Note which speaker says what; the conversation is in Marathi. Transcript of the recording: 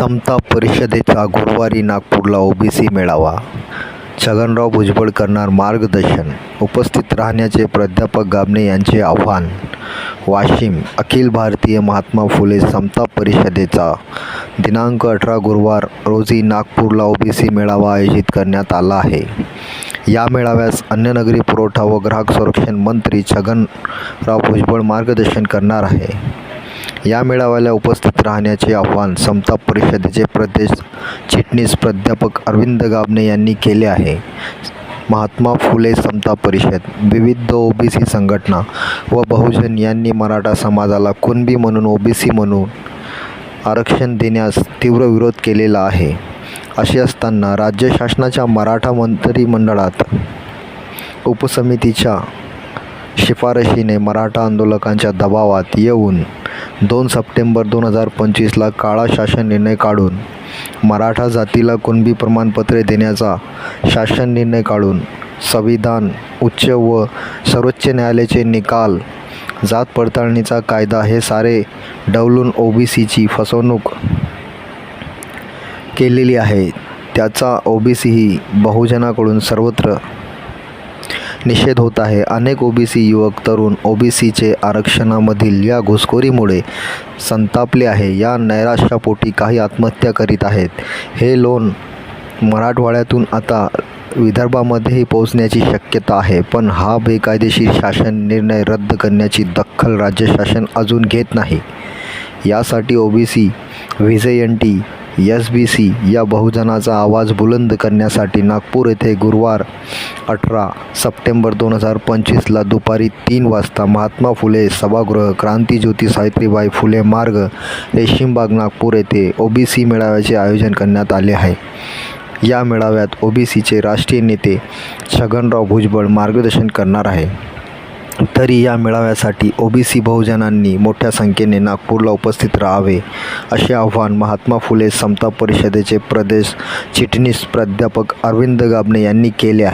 Speaker 1: समता परिषदेचा गुरुवारी नागपूरला ओबीसी मेळावा. छगनराव भुजबळ करणार मार्गदर्शन. उपस्थित राहण्याचे प्राध्यापक गाबणे यांचे आव्हान. वाशिम अखिल भारतीय महात्मा फुले समता परिषदेचा दिनांक अठरा गुरुवार रोजी नागपूरला ओबीसी मेळावा आयोजित करण्यात आला आहे. या मेळाव्यास अन्न पुरवठा व ग्राहक संरक्षण मंत्री छगनराव भुजबळ मार्गदर्शन करणार आहे. या मेळाव्याला उपस्थित राहण्याचे आवाहन समता परिषदेचे प्रदेश चिटणीस प्राध्यापक अरविंद गाबणे यांनी केले आहे. महात्मा फुले समता परिषद विविध ओबीसी संघटना व बहुजन यांनी मराठा समाजाला कुणबी म्हणून ओबीसी म्हणून आरक्षण देण्यास तीव्र विरोध केलेला आहे. असे असताना राज्य शासनाच्या मराठा मंत्रिमंडळात उपसमितीच्या शिफारशीने मराठा आंदोलकांच्या दबावात येऊन दोन सप्टेंबर दोन हजार पंचवीसला काळा शासन निर्णय काढून मराठा जातीला कुणबी प्रमाणपत्रे देण्याचा शासन निर्णय काढून संविधान उच्च व सर्वोच्च न्यायालयाचे निकाल जात पडताळणीचा कायदा हे सारे डवलून ओबीसीची फसवणूक केलेली आहे. त्याचा ओबीसी ही बहुजनाकडून सर्वत्र निषेध होत आहे. अनेक ओबीसी युवक तरुण ओबीसीचे आरक्षणामधील या घुसखोरीमुळे संतापले आहे. या नैराश्यापोटी काही आत्महत्या करीत आहेत. हे लोन मराठवाड्यातून आता विदर्भामध्येही पोहोचण्याची शक्यता आहे. पण हा बेकायदेशीर शासन निर्णय रद्द करण्याची दखल राज्य शासन अजून घेत नाही. यासाठी OBC VJNT S B C या बहुजनाचा आवाज बुलंद करण्यासाठी नागपूर येथे गुरुवार अठरा सप्टेंबर दोन हजार पंचवीसला दुपारी तीन वाजता महात्मा फुले सभागृह क्रांतीज्योती सावित्रीबाई फुले मार्ग रेशीमबाग नागपूर येथे ओबीसी मेळाव्याचे आयोजन करण्यात आले आहे. या मेळाव्यात ओबीसीचे राष्ट्रीय नेते छगनराव भुजबळ मार्गदर्शन करणार आहे. तरी या मेळाव्यासाठी ओबीसी बहुजनांनी मोठ्या संख्येने नागपूरला उपस्थित राहावे असे आवाहन महात्मा फुले समता परिषदेचे प्रदेश चिटणीस प्राध्यापक अरविंद गाबणे यांनी केले आहे.